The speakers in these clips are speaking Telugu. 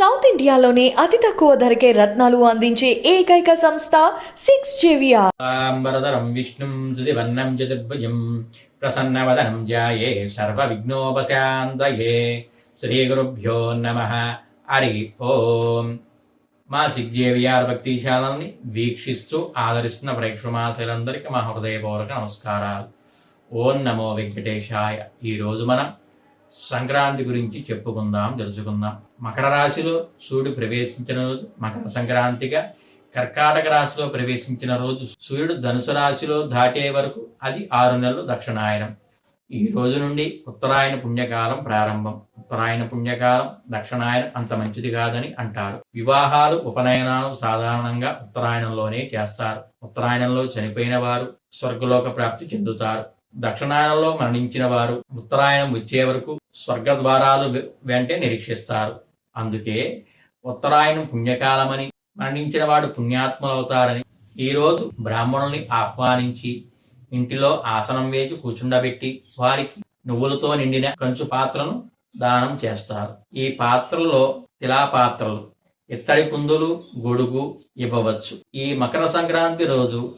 సౌత్ ఇండియాలోనే అతి తక్కువ ధరకే రత్నాలు అందించే ఏకైక సంస్థ సిక్స్ జేవిఆర్. వరదరం విష్ణుం సుదివర్ణం చతుర్భుజం ప్రసన్నవదనం సర్వ విఘ్నోపశాంతయే శ్రీ గురుభ్యో నమ. హరి ఓం. మా సిగ్జేవిఆర్ భక్తి ఛానల్ని వీక్షిస్తూ ఆదరిస్తున్న ప్రేక్షమాశలందరికీ మా హృదయపూర్వక నమస్కారాలు. ఓం నమో వెంకటేశాయ. ఈరోజు మనం సంక్రాంతి గురించి చెప్పుకుందాం తెలుసుకుందాం. మకర రాశిలో సూర్యుడు ప్రవేశించిన రోజు మకర సంక్రాంతిగా కర్కాటక రాశిలో ప్రవేశించిన రోజు సూర్యుడు ధనుసు రాశిలో దాటే వరకు అది ఆరు నెలలు దక్షిణాయనం. ఈ రోజు నుండి ఉత్తరాయణ పుణ్యకాలం ప్రారంభం. ఉత్తరాయణ పుణ్యకాలం దక్షిణాయనం అంత మంచిది కాదని అంటారు. వివాహాలు ఉపనయనాలు సాధారణంగా ఉత్తరాయణంలోనే చేస్తారు. ఉత్తరాయణంలో చనిపోయిన వారు స్వర్గలోక ప్రాప్తి చెందుతారు. దక్షిణాయనంలో మరణించిన వారు ఉత్తరాయణం వచ్చే వరకు స్వర్గ ద్వారాలు వెంటే నిరీక్షిస్తారు. అందుకే ఉత్తరాయణం పుణ్యకాలమని మరణించిన వాడు పుణ్యాత్ములవుతారని ఈరోజు బ్రాహ్మణుల్ని ఆహ్వానించి ఇంటిలో ఆసనం వేసి కూర్చుండబెట్టి వారికి నువ్వులతో నిండిన కంచు పాత్రను దానం చేస్తారు. ఈ పాత్రల్లో తిలా పాత్రలు ఇత్తడి కుందులు గొడుగు ఇవ్వవచ్చు. ఈ మకర సంక్రాంతి రోజు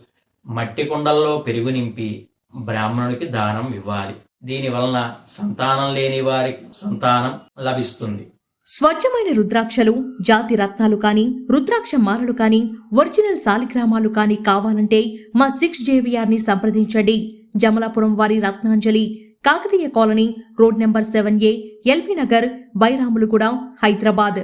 మట్టి కుండల్లో పెరుగు నింపి బ్రాహ్మణుడికి దానం ఇవ్వాలి. దీని వలన సంతానం లేని వారికి సంతానం లభిస్తుంది. స్వచ్ఛమైన రుద్రాక్షలు జాతి రత్నాలు కానీ రుద్రాక్ష మాలలు కానీ ఒరిజినల్ సాలిగ్రామాలు కానీ కావాలంటే మా సిక్స్ జేవిఆర్ని సంప్రదించండి. జమలాపురం వారి Ratnanjali Kakatiya colony road number seven A L B Nagar Bairamalguda Hyderabad.